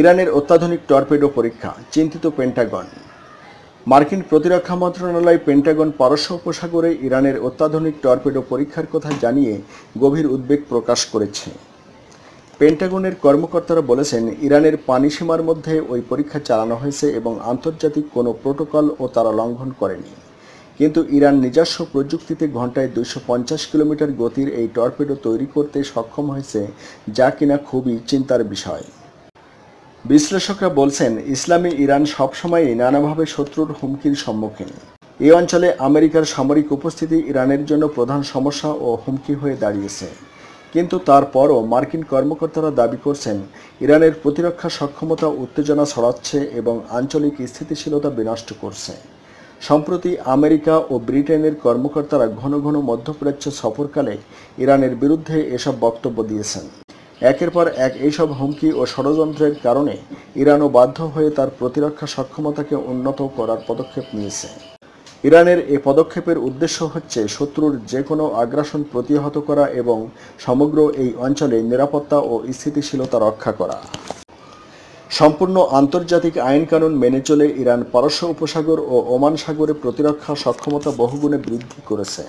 ইরানের অত্যাধুনিক টর্পেডো পরীক্ষা, চিন্তিত পেন্টাগন। মার্কিন প্রতিরক্ষা মন্ত্রণালয় পেন্টাগন পারস্য উপসাগরে ইরানের অত্যাধুনিক টর্পেডো পরীক্ষার কথা জানিয়ে গভীর উদ্বেগ প্রকাশ করেছে। পেন্টাগনের কর্মকর্তারা বলেছেন, ইরানের পানি সীমার মধ্যে ওই পরীক্ষা চালানো হয়েছে এবং আন্তর্জাতিক কোনো প্রোটোকল ও তারা লঙ্ঘন করেনি। কিন্তু ইরান নিজস্ব প্রযুক্তিতে ঘন্টায় পঞ্চাশ কিলোমিটার গতির এই টর্পেডো তৈরি করতে সক্ষম হয়েছে, যা কিনা খুবই চিন্তার বিষয়। বিশ্লেষকরা বলছেন, ইসলামী ইরান সবসময়ই নানাভাবে শত্রুর হুমকির সম্মুখীন। এই অঞ্চলে আমেরিকার সামরিক উপস্থিতি ইরানের জন্য প্রধান সমস্যা ও হুমকি হয়ে দাঁড়িয়েছে। কিন্তু তারপরও মার্কিন কর্মকর্তারা দাবি করছেন, ইরানের প্রতিরক্ষা সক্ষমতা উত্তেজনা ছড়াচ্ছে এবং আঞ্চলিক স্থিতিশীলতা বিনষ্ট করছে। সম্প্রতি আমেরিকা ও ব্রিটেনের কর্মকর্তারা ঘন ঘন মধ্যপ্রাচ্য সফরকালে ইরানের বিরুদ্ধে এসব বক্তব্য দিয়েছেন। একের পর এক এইসব হুমকি ও ষড়যন্ত্রের কারণে ইরানও বাধ্য হয়ে তার প্রতিরক্ষা সক্ষমতাকে উন্নত করার পদক্ষেপ নিয়েছে। ইরানের এ পদক্ষেপের উদ্দেশ্য হচ্ছে শত্রুর যে কোনো আগ্রাসন প্রতিহত করা এবং সমগ্র এই অঞ্চলে নিরাপত্তা ও স্থিতিশীলতা রক্ষা করা। সম্পূর্ণ আন্তর্জাতিক আইনকানুন মেনে চলে ইরান পারস্য উপসাগর ও ওমান সাগরে প্রতিরক্ষা সক্ষমতা বহুগুণে বৃদ্ধি করেছে।